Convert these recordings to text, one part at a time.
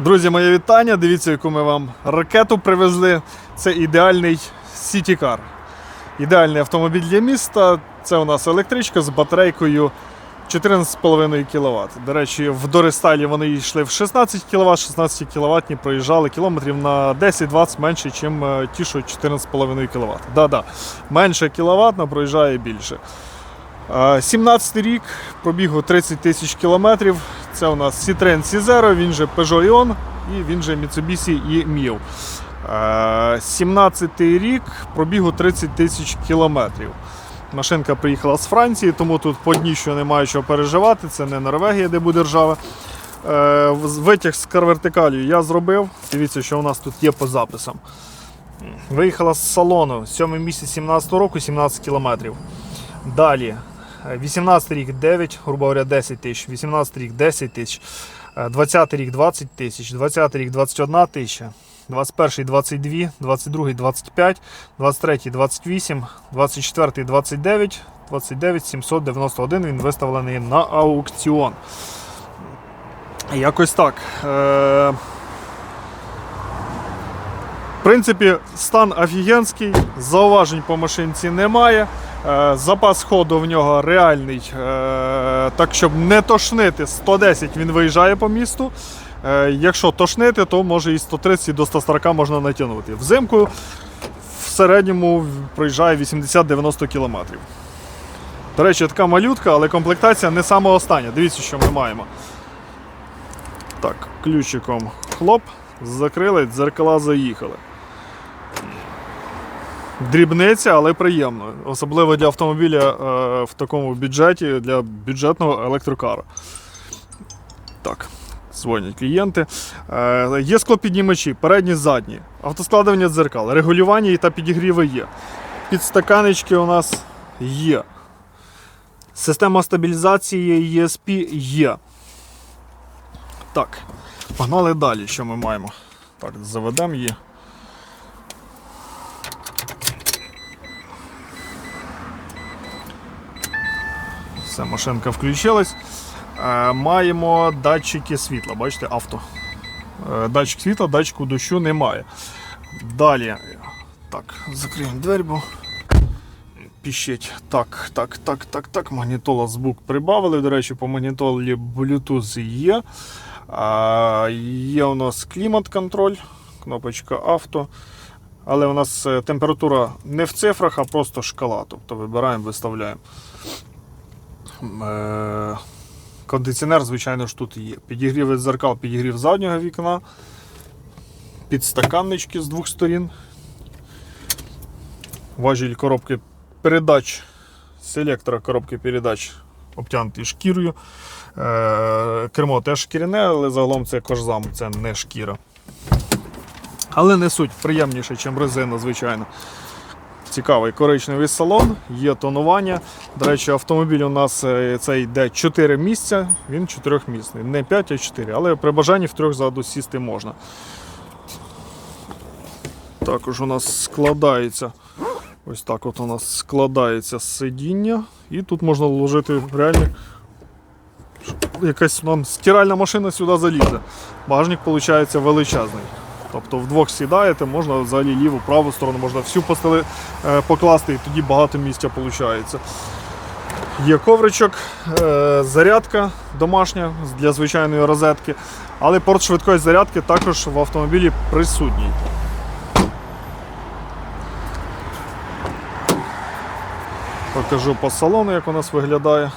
Друзі, моє вітання. Дивіться, яку ми вам ракету привезли. Це ідеальний сітікар. Ідеальний автомобіль для міста. Це у нас електричка з батарейкою 14,5 кВт. До речі, в Дористайлі вони йшли в 16 кВт, 16 кВт проїжджали кілометрів на 10-20 менше, ніж ті, що 14,5 кВт. Да-да, менше кіловат, проїжджає більше. 17 рік, пробігу 30 тисяч кілометрів. Це у нас Citroen C0, він же Peugeot Ion і він же Mitsubishi і Mio. 17 рік, пробігу 30 тисяч кілометрів. Машинка приїхала з Франції, тому тут по дні що немає чого переживати. Це не Норвегія, де буде ржава. Е, Витяг з карвертикалію я зробив. Дивіться, що у нас тут є по записам. Виїхала з салону 7 місяць 17 року, 17 кілометрів. Далі, е, 18 рік 9, грубо говоря, 10 тисяч, 18 рік 10 тисяч, е, 20 рік 20 тисяч, 20 рік 21 тисяча, 21 22, 22 25, 23 28, 24 29, 29 791 він виставлений на аукціон. Якось так. Е- в принципі, стан офігенський, зауважень по машинці немає. Е, Запас ходу в нього реальний. Е, Так, щоб не тошнити, 110 він виїжджає по місту. Е, Якщо тошнити, то може і 130 і до 140 можна натягнути. Взимку в середньому проїжджає 80-90 км. До речі, така малютка, але комплектація не саме остання. Дивіться, що ми маємо. Так, ключиком хлоп, закрили, дзеркала заїхали. Дрібниця, але приємно. Особливо для автомобіля е, в такому бюджеті, для бюджетного електрокара. Так, дзвонять клієнти. Е, є склопіднімачі, передні, задні, автоскладування дзеркал, регулювання та підігріви є. Підстаканечки у нас є. Система стабілізації ESP є. Так, погнали далі, що ми маємо. Так, заведемо її. Все, машинка включилась. Е, маємо датчики світла. Бачите, авто. Е, датчик світла, датчику дощу немає. Далі. Так, закриємо двері, бо піщить. Так, так, так, так, так. Магнітола звук прибавили. До речі, по магнітолі Bluetooth є. А, є у нас клімат-контроль, кнопочка авто. Але у нас е, температура не в цифрах, а просто шкала. Тобто вибираємо, виставляємо. Е, Кондиціонер, звичайно ж, тут є. Підігрів зеркал, підігрів заднього вікна, підстаканнички з двох сторін. Важіль коробки передач, селектора коробки передач обтянутий шкірою. Е, Кермо теж шкіряне, але загалом це кожзам, це не шкіра. Але не суть приємніше, ніж резина, звичайно. Цікавий коричневий салон, є тонування. До речі, автомобіль у нас е, це йде 4 місця, він 4-місний. Не 5, а 4. Але при бажанні в трьох ззаду сісти можна. Також у нас складається. Ось так от у нас складається сидіння. І тут можна вложити реально якась нам стиральна машина сюди залізе. Багажник виходить величезний. Тобто вдвох сідаєте, можна взагалі ліву, праву сторону, можна всю постели е, покласти і тоді багато місця виходить. Є ковричок, е, зарядка домашня для звичайної розетки, але порт швидкої зарядки також в автомобілі присутній. Покажу по салону, як у нас виглядає.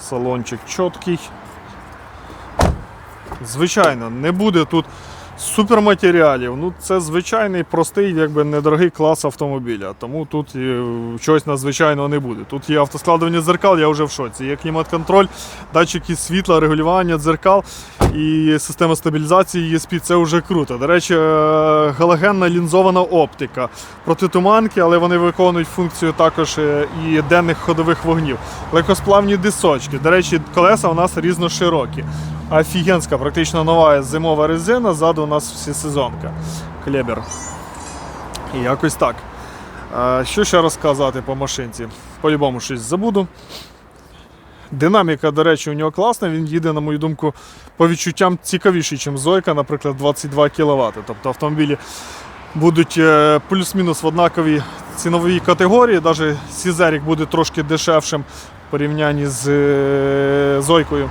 Салончик чіткий. Звичайно, не буде тут суперматеріалів. Ну, це звичайний простий, якби недорогий клас автомобіля. Тому тут е, чогось надзвичайного не буде. Тут є автоскладування дзеркал, я вже в шоці. Є клімат-контроль, датчики світла, регулювання дзеркал і система стабілізації ESP. Це вже круто. До речі, е, галогенна лінзована оптика. Протитуманки, але вони виконують функцію також е, і денних ходових вогнів. Легкосплавні дисочки. До речі, колеса у нас різноширокі. Офігенська, практично нова зимова резина, ззаду у нас всесезонка. Клебер. І якось так. Що ще розказати по машинці? По-любому щось забуду. Динаміка, до речі, у нього класна. Він їде, на мою думку, по відчуттям цікавіший, ніж Зойка, наприклад, 22 кВт. Тобто автомобілі будуть е, плюс-мінус в однаковій ціновій категорії. Навіть Сізерік буде трошки дешевшим в порівнянні з е, Зойкою.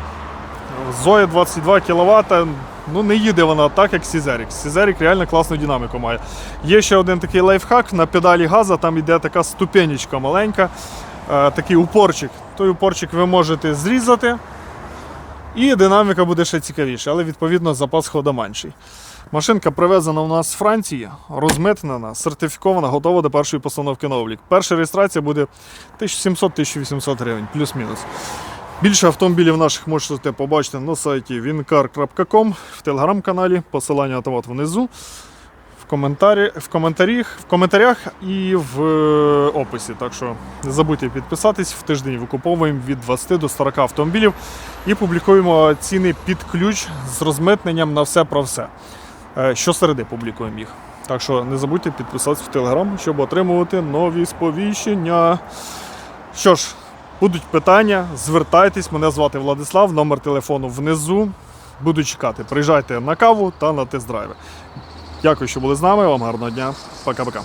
Зоя 22 кВт, ну не їде вона так, як Сізерік. Сізерік реально класну динаміку має. Є ще один такий лайфхак на педалі газа, там йде така ступенечка маленька, е, такий упорчик. Той упорчик ви можете зрізати, і динаміка буде ще цікавіша, але відповідно запас ходу менший. Машинка привезена у нас з Франції, розмитнена, сертифікована, готова до першої постановки на облік. Перша реєстрація буде 1700-1800 гривень, плюс-мінус. Більше автомобілів наших можете побачити на сайті wincar.com, в телеграм-каналі, посилання автомат внизу, в, коментарі, в, коментарях, в коментарях і в е, описі. Так що не забудьте підписатись. В тиждень викуповуємо від 20 до 40 автомобілів і публікуємо ціни під ключ з розмитненням на все про все. Е, Щосереди публікуємо їх. Так що не забудьте підписатись в телеграм, щоб отримувати нові сповіщення. Що ж, будуть питання, звертайтесь. Мене звати Владислав, номер телефону внизу. Буду чекати. Приїжджайте на каву та на тест-драйви. Дякую, що були з нами. Вам гарного дня. Пока-пока.